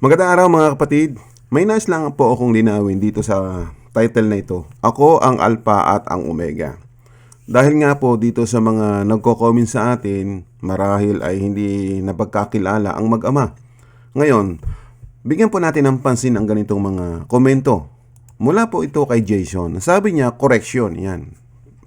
Magandang araw mga kapatid. May nais lang po akong linawin dito sa title na ito. Ako ang Alpha at ang Omega. Dahil nga po dito sa mga nagko-comment sa atin, marahil ay hindi napagkakilala ang mag-ama. Ngayon, bigyan po natin ng pansin ang ganitong mga komento. Mula po ito kay Jason. Sabi niya, correction, yan.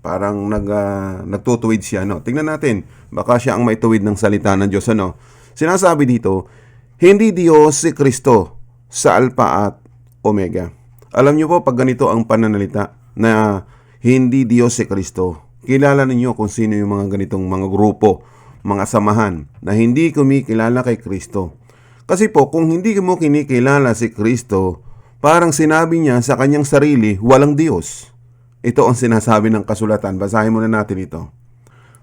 Parang nag, ah, nagtutuwid siya. No? Tingnan natin, baka siya ang maituwid ng salita ng Diyos. Ano? Sinasabi dito, hindi Diyos si Kristo sa Alpha at Omega. Alam niyo po, pag ganito ang pananalita na hindi Diyos si Kristo, kilala ninyo kung sino yung mga ganitong mga grupo, mga samahan na hindi kumikilala kay Kristo. Kasi po, kung hindi mo kinikilala si Kristo, parang sinabi niya sa kanyang sarili, walang Diyos. Ito ang sinasabi ng kasulatan. Basahin muna natin ito.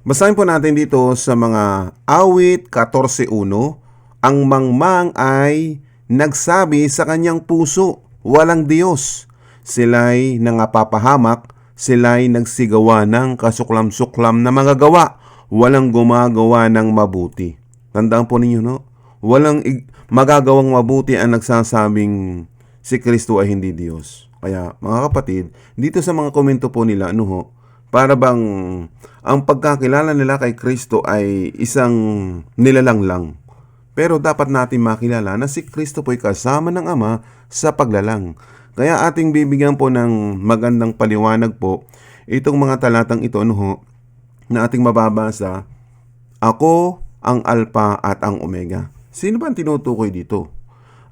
Basahin po natin dito sa mga awit 14.1, ang mangmang ay nagsabi sa kanyang puso, walang Diyos. Sila'y nangapapahamak, sila'y nagsigawa ng kasuklam-suklam na mga gawa, walang gumagawa ng mabuti. Tandaan po ninyo, no? Walang magagawang mabuti ang nagsasabing si Kristo ay hindi Diyos. Kaya mga kapatid, dito sa mga komento po nila, ano ho, para bang ang pagkakilala nila kay Kristo ay isang nilalang lang. Pero dapat natin makilala na si Kristo po'y kasama ng Ama sa paglalang. Kaya ating bibigyan po ng magandang paliwanag po itong mga talatang ito ho, na ating mababasa. Ako ang Alpha at ang Omega. Sino ba ang tinutukoy dito?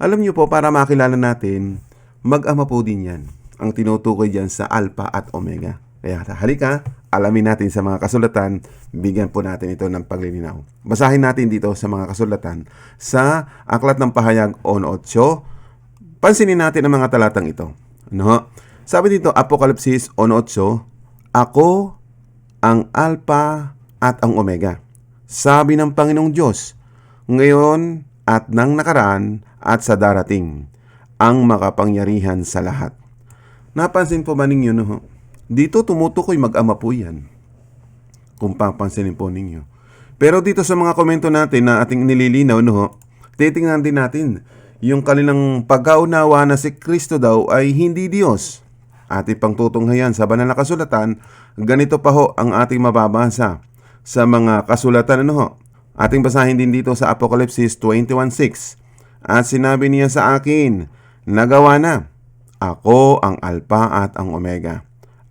Alam niyo po, para makilala natin, mag-ama po din yan. Ang tinutukoy dyan sa Alpha at Omega. Kaya halika, alamin natin sa mga kasulatan, bigyan po natin ito ng paglilinaw. Basahin natin dito sa mga kasulatan sa Aklat ng Pahayag 1.8. Pansinin natin ang mga talatang ito. Ano? Sabi dito, Apokalipsis 1.8, Ako ang Alpha at ang Omega. Sabi ng Panginoong Diyos, ngayon at nang nakaraan at sa darating, ang makapangyarihan sa lahat. Napansin po ba ninyo, no? Dito tumutukoy mag-ama po yan. Kung papansinin po ninyo. Pero dito sa mga komento natin na ating nililinaw, no? Titingnan din natin yung kanilang pagkaunawa na si Kristo daw ay hindi Diyos. At ipang tutunghayan sa banal na kasulatan, ganito pa ho ang ating mababasa sa mga kasulatan ano ho. Ating basahin din dito sa Apokalipsis 21.6. At sinabi niya sa akin, nagawa na. Ako ang Alpha at ang Omega,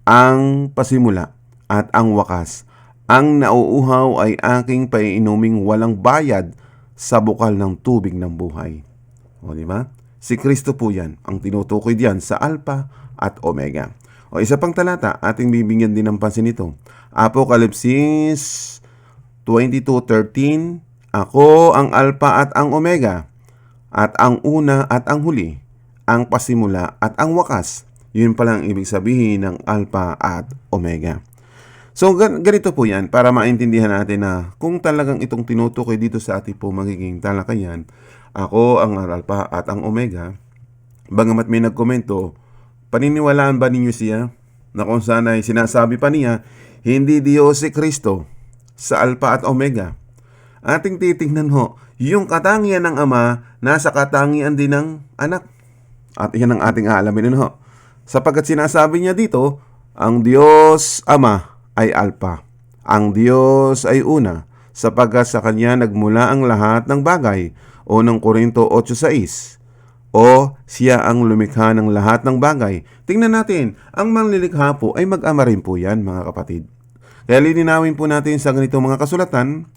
ang pasimula at ang wakas. Ang nauuhaw ay aking paiinuming walang bayad sa bukal ng tubig ng buhay. O di ba? Si Kristo po yan, ang tinutukoy diyan sa Alpha at Omega. O isa pang talata, ating bibigyan din ng pansin ito. Apokalipsis 22.13 Ako ang Alpha at ang Omega, at ang una at ang huli, ang pasimula at ang wakas. Yun pala ang ibig sabihin ng Alpha at Omega. So, gan- ganito po yan para maintindihan natin na kung talagang itong tinutukoy dito sa ating po magiging talakayan, ako ang Alpha at ang Omega, bagamat may nagkomento, paniniwalaan ba ninyo siya na kung saan ay sinasabi pa niya, hindi Diyos si Kristo sa Alpha at Omega. Ating titingnan ho, yung katangian ng Ama, nasa katangian din ng anak. At yan ang ating aalamin ho. Sapagkat sinasabi niya dito, ang Diyos Ama ay Alpha. Ang Diyos ay una, sapagkat sa Kanya nagmula ang lahat ng bagay. O ng Korinto 8.6. O siya ang lumikha ng lahat ng bagay. Tingnan natin, ang manlilikha po ay mag-ama rin po yan mga kapatid. Kaya lilinawin po natin sa ganitong mga kasulatan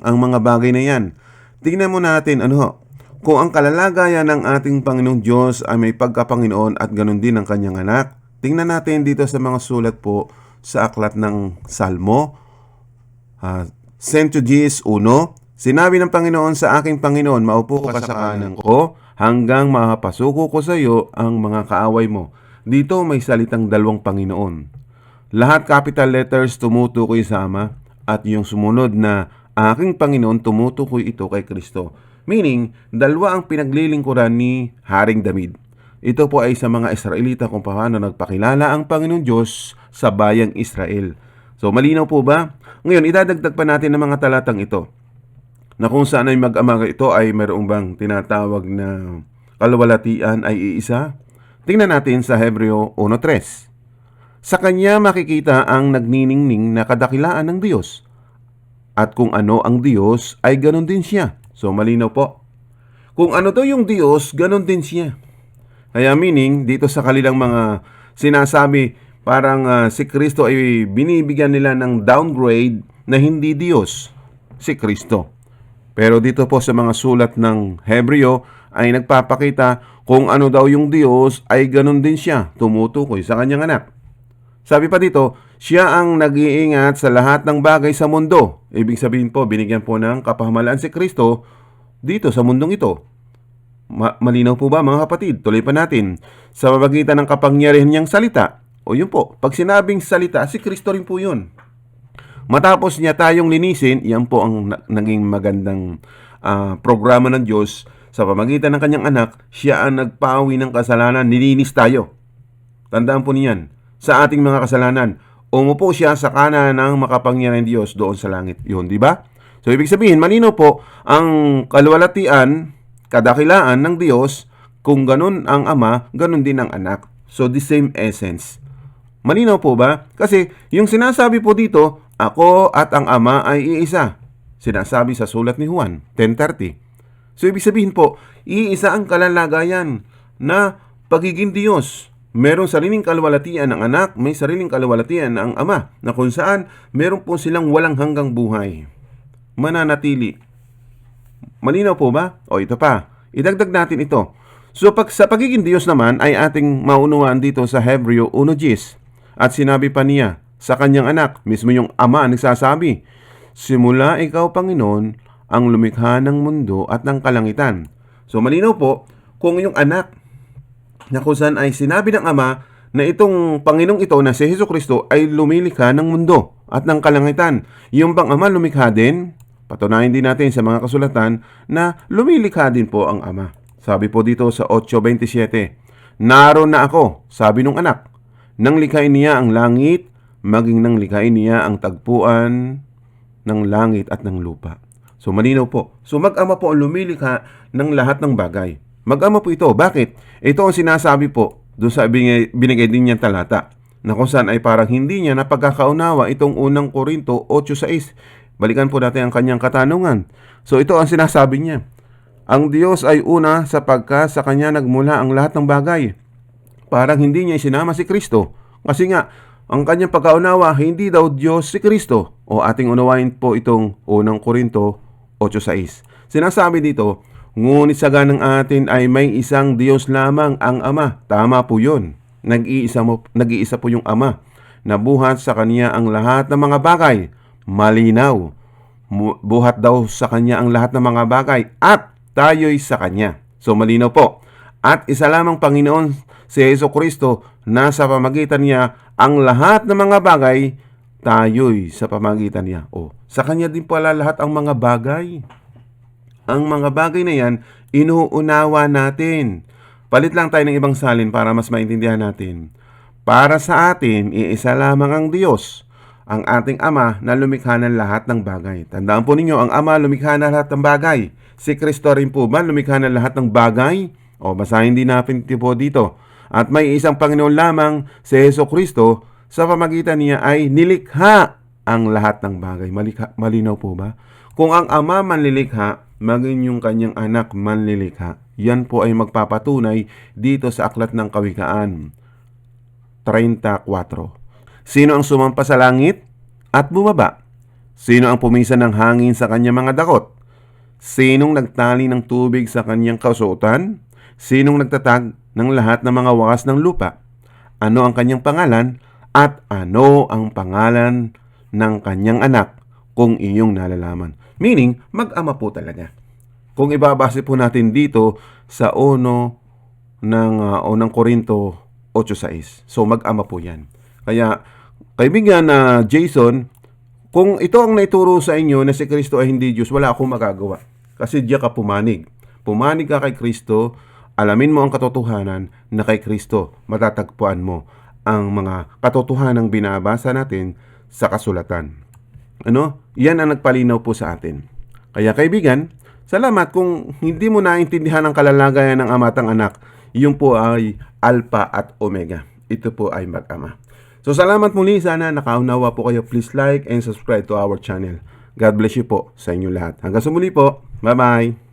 ang mga bagay na yan. Tingnan mo natin ano kung ang kalalagayan ng ating Panginoong Diyos ay may pagkapanginoon at ganun din ang kanyang anak. Tingnan natin dito sa mga sulat po sa aklat ng Salmo. Uh, Gs 1, Sinabi ng Panginoon sa aking Panginoon, maupo ka sa kanan ko hanggang mapasuko ko sa iyo ang mga kaaway mo. Dito may salitang dalawang Panginoon. Lahat capital letters tumutukoy sa Ama at yung sumunod na aking Panginoon tumutukoy ito kay Kristo. Meaning, dalawa ang pinaglilingkuran ni Haring David. Ito po ay sa mga Israelita kung paano nagpakilala ang Panginoon Diyos sa bayang Israel. So malinaw po ba? Ngayon, idadagdag pa natin ang mga talatang ito na kung saan ay mag-ama ito ay mayroong bang tinatawag na kalwalatian ay iisa? Tingnan natin sa Hebreo 1.3. Sa kanya makikita ang nagniningning na kadakilaan ng Diyos. At kung ano ang Diyos, ay ganon din siya. So malinaw po. Kung ano to yung Diyos, ganon din siya. Kaya meaning, dito sa kanilang mga sinasabi, parang ah, si Kristo ay binibigyan nila ng downgrade na hindi Diyos, si Kristo. Pero dito po sa mga sulat ng Hebreo ay nagpapakita kung ano daw yung Diyos ay ganon din siya, tumutukoy sa kanyang anak. Sabi pa dito, siya ang nag-iingat sa lahat ng bagay sa mundo. Ibig sabihin po, binigyan po ng kapahamalaan si Kristo dito sa mundong ito. Ma- malinaw po ba mga kapatid? Tuloy pa natin. Sa pamagitan ng kapangyarihan niyang salita, o yun po, pag sinabing salita, si Kristo rin po yun. Matapos niya tayong linisin, yan po ang na- naging magandang ah, programa ng Diyos. Sa pamagitan ng kanyang anak, siya ang nagpawi ng kasalanan, nilinis tayo. Tandaan po niyan, sa ating mga kasalanan, umupo siya sa kanan ng makapangyarihan Diyos doon sa langit. Yun, di ba? So, ibig sabihin, malino po, ang kalwalatian, kadakilaan ng Diyos, kung ganun ang ama, ganun din ang anak. So, the same essence. Malinaw po ba? Kasi yung sinasabi po dito, ako at ang ama ay iisa. Sinasabi sa sulat ni Juan, 10.30. So, ibig sabihin po, iisa ang kalalagayan na pagiging Diyos. Merong sariling kalwalatian ng anak, may sariling kalwalatian ng ama, na kung saan meron po silang walang hanggang buhay. Mananatili. Malinaw po ba? O ito pa, idagdag natin ito. So pag sa pagiging Diyos naman ay ating maunawaan dito sa Hebreo 1.10. At sinabi pa niya sa kanyang anak, mismo yung ama ang nagsasabi, Simula ikaw, Panginoon, ang lumikha ng mundo at ng kalangitan. So malinaw po, kung yung anak na kung saan ay sinabi ng Ama na itong Panginoong ito na si Hesus Kristo ay lumilikha ng mundo at ng kalangitan. Yung bang Ama lumikha din? Patunayan din natin sa mga kasulatan na lumilikha din po ang Ama. Sabi po dito sa 8.27, Naroon na ako, sabi nung anak, nang likhain niya ang langit, maging nang likhain niya ang tagpuan ng langit at ng lupa. So malinaw po. So mag-ama po ang lumilikha ng lahat ng bagay. Mag-ama po ito. Bakit? Ito ang sinasabi po doon sa binigay, din niyang talata na kung saan ay parang hindi niya napagkakaunawa itong unang Korinto 8.6. Balikan po natin ang kanyang katanungan. So ito ang sinasabi niya. Ang Diyos ay una sapagka sa Kanya nagmula ang lahat ng bagay. Parang hindi niya isinama si Kristo. Kasi nga, ang kanyang pagkaunawa, hindi daw Diyos si Kristo. O ating unawain po itong unang Korinto 8.6. Sinasabi dito, Ngunit sa ganang atin ay may isang Diyos lamang ang Ama. Tama po yun. Nag-iisa, mo, nag-iisa po yung Ama. Nabuhat sa Kanya ang lahat ng mga bagay. Malinaw. Buhat daw sa Kanya ang lahat ng mga bagay. At tayo'y sa Kanya. So malinaw po. At isa lamang Panginoon si Yeso Kristo na sa pamagitan niya ang lahat ng mga bagay tayo'y sa pamagitan niya. O, sa Kanya din pala lahat ang mga bagay. Ang mga bagay na yan, inuunawa natin. Palit lang tayo ng ibang salin para mas maintindihan natin. Para sa atin, iisa lamang ang Diyos, ang ating Ama na lumikha ng lahat ng bagay. Tandaan po ninyo, ang Ama lumikha ng lahat ng bagay. Si Kristo rin po ba lumikha ng lahat ng bagay? O basahin din natin po dito. At may isang Panginoon lamang, si Yeso Kristo, sa pamagitan niya ay nilikha ang lahat ng bagay. Malikha, malinaw po ba? Kung ang Ama manlilikha, maging yung kanyang anak manlilikha. Yan po ay magpapatunay dito sa Aklat ng Kawikaan 34. Sino ang sumampa sa langit at bumaba? Sino ang pumisa ng hangin sa kanyang mga dakot? Sinong nagtali ng tubig sa kanyang kasuotan? Sinong nagtatag ng lahat ng mga wakas ng lupa? Ano ang kanyang pangalan? At ano ang pangalan ng kanyang anak kung iyong nalalaman? Meaning, mag-ama po talaga. Kung ibabase po natin dito sa uno ng uh, unang Korinto 8.6. So mag-ama po yan. Kaya, kaibigan na Jason, kung ito ang naituro sa inyo na si Kristo ay hindi Diyos, wala akong magagawa. Kasi diya ka pumanig. Pumanig ka kay Kristo, alamin mo ang katotohanan na kay Kristo, matatagpuan mo ang mga katotohanang binabasa natin sa kasulatan. Ano? Yan ang nagpalinaw po sa atin. Kaya kaibigan, Salamat kung hindi mo naintindihan ang kalalagayan ng ama at ang anak. Yung po ay Alpha at Omega. Ito po ay mag-ama. So salamat muli. Sana nakaunawa po kayo. Please like and subscribe to our channel. God bless you po sa inyo lahat. Hanggang sa muli po. Bye-bye.